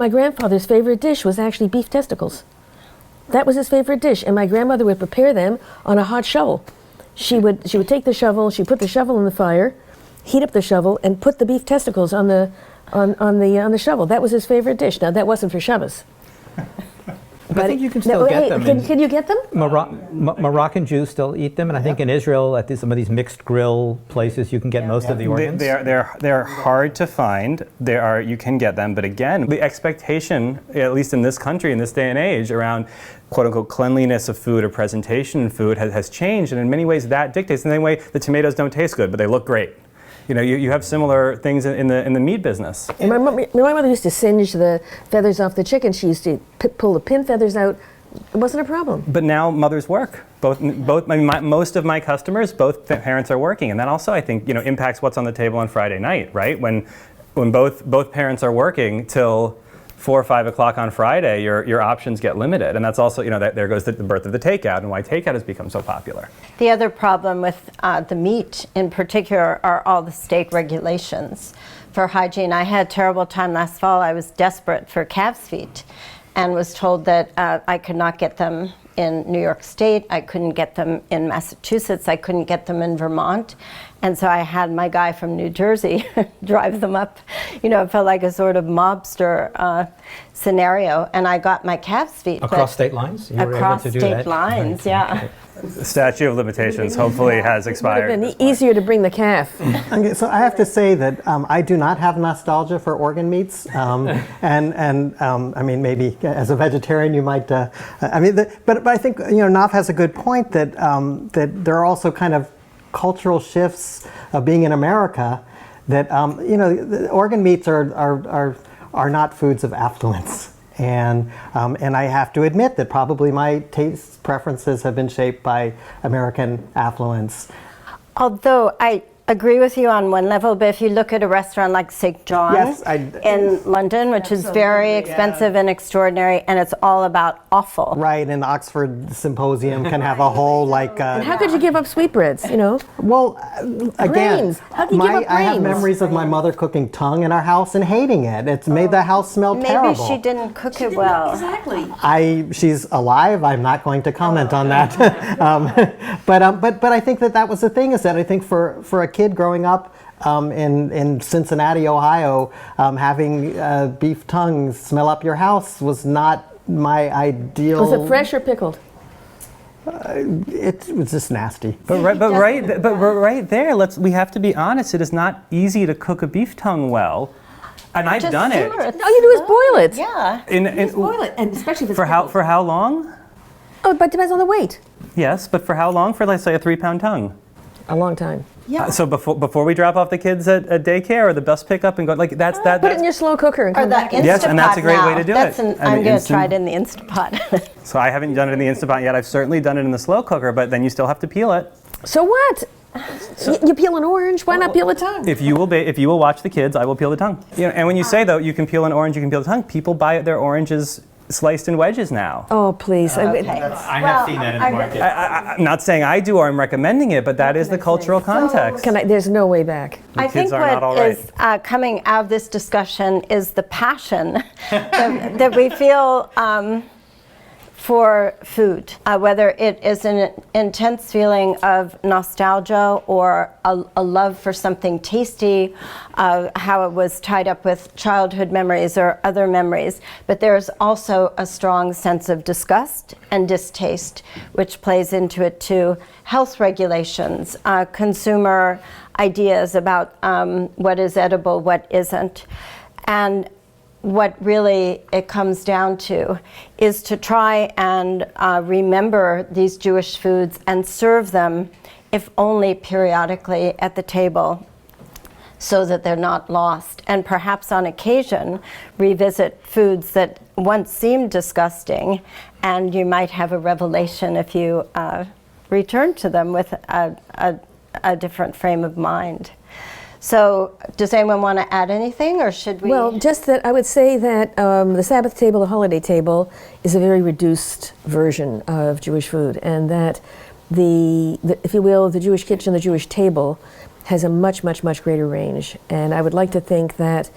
My grandfather's favorite dish was actually beef testicles. That was his favorite dish, and my grandmother would prepare them on a hot shovel. She would she would take the shovel, she put the shovel in the fire, heat up the shovel, and put the beef testicles on the on, on the uh, on the shovel. That was his favorite dish. Now that wasn't for Shabbos. I think you can No, get hey, them. Can, can you get them? Moro- Mo- Moroccan Jews still eat them, and I think in Israel, at these, some of these mixed grill places, you can get most of the They, organs. they're, they're, they're hard to find. There are, you can get them, but again, the expectation, at least in this country, in this day and age, around quote unquote cleanliness of food or presentation in food has, has changed. And in many ways, that dictates. In the same way, the tomatoes don't taste good, but they look great. You know, you, you have similar things in, in the, in the meat business. And my, mom, my mother used to singe the feathers off the chicken. She used to p- pull the pin feathers out. It wasn't a problem. But now mothers work. Both, both. I mean, my, most of my customers, both parents are working, and that also, I think, you know, impacts what's on the table on Friday night, right? When, when both both parents are working till four or five o'clock on Friday, your your options get limited, and that's also, you know, that, there goes the, the birth of the takeout and why takeout has become so popular. The other problem with uh, the meat in particular are all the state regulations for hygiene. I had a terrible time last fall. I was desperate for calves feet and was told that uh, I could not get them in New York State. I couldn't get them in Massachusetts. I couldn't get them in Vermont. And so I had my guy from New Jersey drive them up. You know, it felt like a sort of mobster uh, scenario. And I got my calves feet. Across state lines? You Across state that? lines, Right, yeah. okay. The statute of limitations hopefully has It would have expired. been at this point. easier to bring the calf. Okay, so I have to say that um, I do not have nostalgia for organ meats, um, and and um, I mean maybe as a vegetarian you might. Uh, I mean, the, but but I think you know Nav has a good point that um, that there are also kind of cultural shifts of being in America that um, you know the organ meats are are are, are not foods of affluence. And, um, and I have to admit that probably my taste preferences have been shaped by American affluence. Although I agree with you on one level, but if you look at a restaurant like St. John's Yes, I- in London, which is very expensive and extraordinary, and it's all about awful. Right, and Oxford Symposium can have a whole like. Uh, How could you give up sweetbreads? You know, well, uh, again, Brains. How can you give my, up I have brains? memories of my mother cooking tongue in our house and hating it. It's made the house smell terrible. Maybe terrible. she didn't cook it well. exactly. I she's alive. I'm not going to comment on that. um, but um, but but I think that that was the thing is that I think for for a kid growing up. Um, in, in Cincinnati, Ohio, um, having uh, beef tongues smell up your house was not my ideal. Was it fresh or pickled? It was just nasty. But right, but right, th- but right there, let's. We have to be honest. It is not easy to cook a beef tongue well, and I've Just done it. simmer it. All you do is boil it. Yeah. In, in, Boil it, and especially if it's for how for how long? Oh, but it depends on the weight. Yes, but for how long? For let's say a three-pound tongue. A long time. Yeah. So before before we drop off the kids at, at daycare or the bus pickup and go like that's uh, that. Put it That's, in your slow cooker and come the back. Instapot Yes, and that's a great way to do That's it. An, I I'm going to try it in the Instapot. so I haven't done it in the Instapot yet. I've certainly done it in the slow cooker, but then you still have to peel it. So what? Y- you peel an orange. Why not peel a tongue? If you will, ba- if you will watch the kids, I will peel the tongue. You know, and when you ah. say though, you can peel an orange, you can peel the tongue. People buy their oranges sliced in wedges now. Oh, please. I- I have seen that in the market. I, I'm not saying I do or I'm recommending it, but that is the cultural context. Can I, there's no way back. I kids think are not all what right. is uh, coming out of this discussion is the passion that, that we feel um, for food, uh, whether it is an intense feeling of nostalgia or a, a love for something tasty, uh, how it was tied up with childhood memories or other memories. But there's also a strong sense of disgust and distaste, which plays into it too. Health regulations, uh, consumer ideas about um, what is edible, what isn't. And what really it comes down to is to try and uh, remember these Jewish foods and serve them, if only periodically, at the table so that they're not lost. And perhaps on occasion, revisit foods that once seemed disgusting, and you might have a revelation if you uh, return to them with a, a, a different frame of mind. So, does anyone want to add anything, or should we? Well, just that I would say that um, the Sabbath table, the holiday table, is a very reduced version of Jewish food, and that the, the, if you will, the Jewish kitchen, the Jewish table, has a much, much, much greater range. And I would like to think that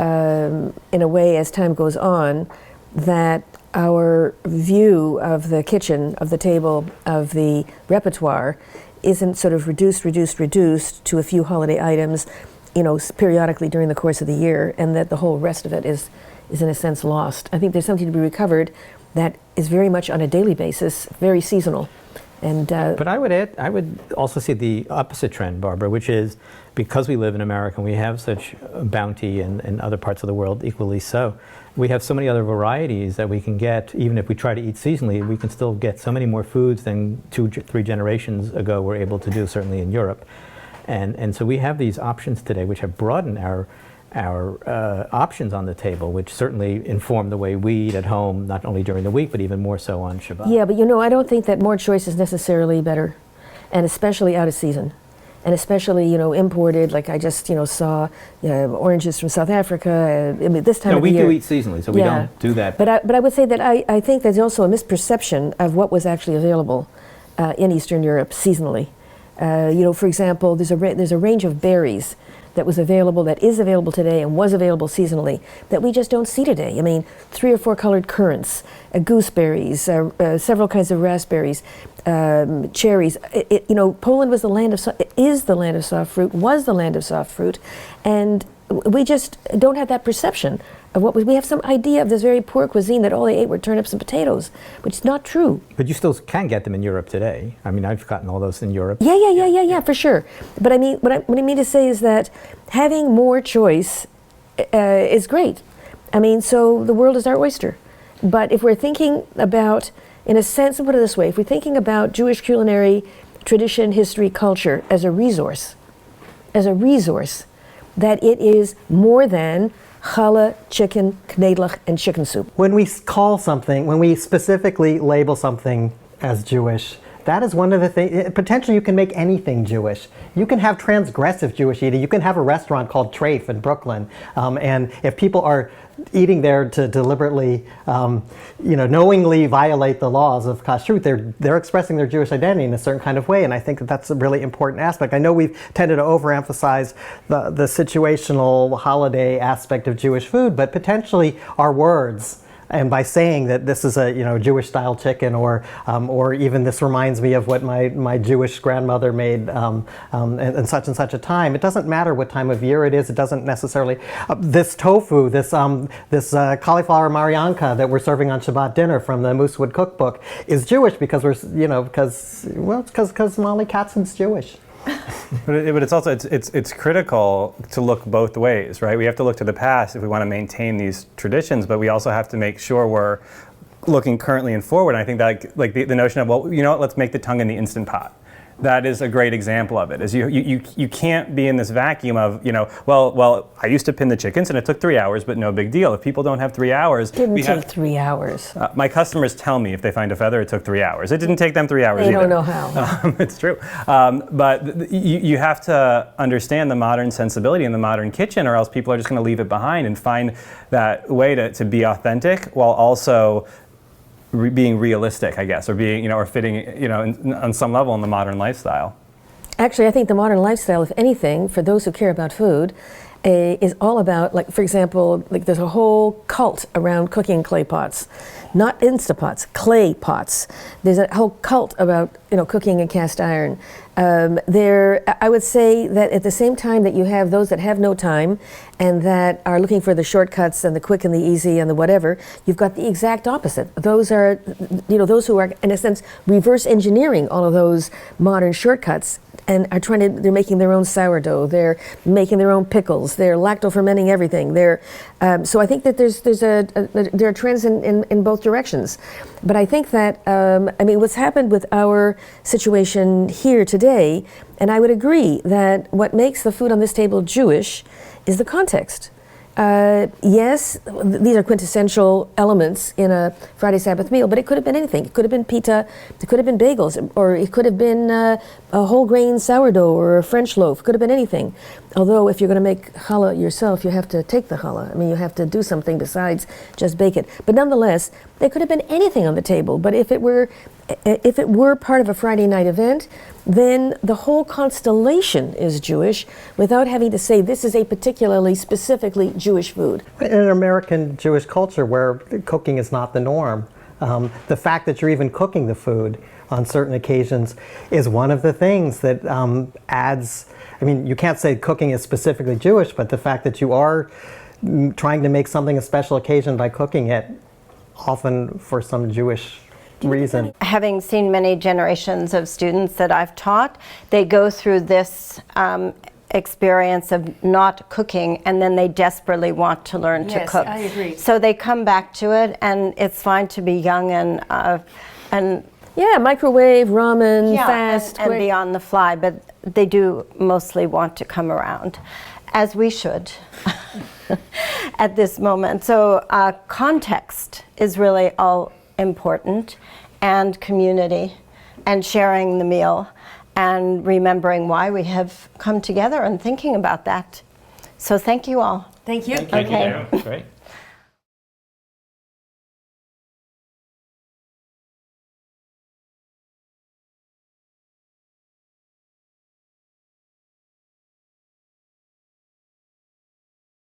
um, in a way, as time goes on, that our view of the kitchen, of the table, of the repertoire isn't sort of reduced, reduced, reduced to a few holiday items, you know, periodically during the course of the year, and that the whole rest of it is, is in a sense lost. I think there's something to be recovered that is very much on a daily basis, very seasonal. And uh, But I would add, I would also see the opposite trend, Barbara, which is because we live in America and we have such bounty and, and other parts of the world equally so, we have so many other varieties that we can get, even if we try to eat seasonally, we can still get so many more foods than two, three generations ago were able to do, certainly in Europe. And, and so we have these options today which have broadened our, our uh, options on the table, which certainly inform the way we eat at home, not only during the week, but even more so on Shabbat. Yeah, but you know, I don't think that more choice is necessarily better, and especially out of season, and especially you know imported. Like I just you know saw uh, oranges from South Africa. Uh, I mean, this time No, of we year. do eat seasonally, so we Yeah. don't do that. But I, but I would say that I, I think there's also a misperception of what was actually available uh, in Eastern Europe seasonally. Uh, you know, for example, there's a ra- there's a range of berries that was available, that is available today, and was available seasonally that we just don't see today. I mean, three or four colored currants, uh, gooseberries, uh, uh, several kinds of raspberries, um, cherries. It, it- you know, Poland was the land of so- is the land of soft fruit, was the land of soft fruit, and we just don't have that perception of what was. We have some idea of this very poor cuisine that all they ate were turnips and potatoes, which is not true. But you still can get them in Europe today. I mean, I've gotten all those in Europe. Yeah, yeah, yeah, yeah, yeah, for sure. But I mean, what I, what I mean to say is that having more choice uh, is great. I mean, so the world is our oyster. But if we're thinking about, in a sense, put it this way, if we're thinking about Jewish culinary tradition, history, culture as a resource, as a resource, that it is more than challah, chicken, knedlach, and chicken soup. When we call something, when we specifically label something as Jewish, that is one of the things. Potentially, you can make anything Jewish. You can have transgressive Jewish eating. You can have a restaurant called Trafe in Brooklyn, um, and if people are eating there to deliberately, um, you know, knowingly violate the laws of kashrut, they're they're expressing their Jewish identity in a certain kind of way, and I think that that's a really important aspect. I know we've tended to overemphasize the the situational holiday aspect of Jewish food, but potentially our words and by saying that this is a you know Jewish style chicken, or um, or even this reminds me of what my, my Jewish grandmother made um, um, in, in such and such a time. It doesn't matter what time of year it is. It doesn't necessarily. Uh, this tofu, this um, this uh, cauliflower marianka that we're serving on Shabbat dinner from the Moosewood Cookbook is Jewish because we're you know because well because because Molly Katzen's Jewish. But, it, but it's also it's, it's it's critical to look both ways, right? We have to look to the past if we want to maintain these traditions, but we also have to make sure we're looking currently and forward. And I think that like, like the, the notion of well, you know what, let's make the tongue in the instant pot. That is a great example of it. Is you, you, you, you can't be in this vacuum of you know well well I used to pin the chickens and it took three hours but no big deal. If people don't have three hours, it Didn't we take have, three hours. uh, my customers tell me if they find a feather it took three hours. It didn't take them three hours. They either. don't know how. Um, it's true. Um, but th- th- you, you have to understand the modern sensibility in the modern kitchen, or else people are just going to leave it behind and find that way to, to be authentic while also re- being realistic, I guess, or being, you know, or fitting, you know, in, on some level in the modern lifestyle. Actually, I think the modern lifestyle, if anything, for those who care about food, uh, is all about, like, for example, like there's a whole cult around cooking clay pots, not Instapots, clay pots. There's a whole cult about, you know, cooking in cast iron. Um, there, I would say that at the same time that you have those that have no time and that are looking for the shortcuts and the quick and the easy and the whatever, you've got the exact opposite. Those are, you know, those who are, in a sense, reverse engineering all of those modern shortcuts and are trying to they're making their own sourdough they're making their own pickles they're lacto fermenting everything. They're um, so i think that there's there's a, a there are trends in, in, in both directions. But i think that um, i mean what's happened with our situation here today and i would agree that what makes the food on this table jewish is the context uh, yes, th- these are quintessential elements in a Friday Sabbath meal, but it could have been anything. It could have been pita, it could have been bagels, or it could have been uh, a whole grain sourdough or a French loaf. It could have been anything. Although, if you're going to make challah yourself, you have to take the challah. I mean, you have to do something besides just bake it. But nonetheless, there could have been anything on the table. But if it were if it were part of a Friday night event, then the whole constellation is Jewish without having to say this is a particularly specifically Jewish food. In an American Jewish culture where cooking is not the norm, um, the fact that you're even cooking the food on certain occasions is one of the things that um, adds. I mean, you can't say cooking is specifically Jewish, but the fact that you are mm, trying to make something a special occasion by cooking it, often for some Jewish reason. having seen many generations of students that I've taught, they go through this um, experience of not cooking and then they desperately want to learn to cook. Yes, cook. I agree. So they come back to it and it's fine to be young and uh, and Yeah, microwave, ramen, yeah, fast, and, and quick. be on the fly, but they do mostly want to come around, as we should at this moment. So uh, context is really all important, and community, and sharing the meal, and remembering why we have come together and thinking about that. So thank you all. Thank you. Thank you. Okay. Thank you, Great.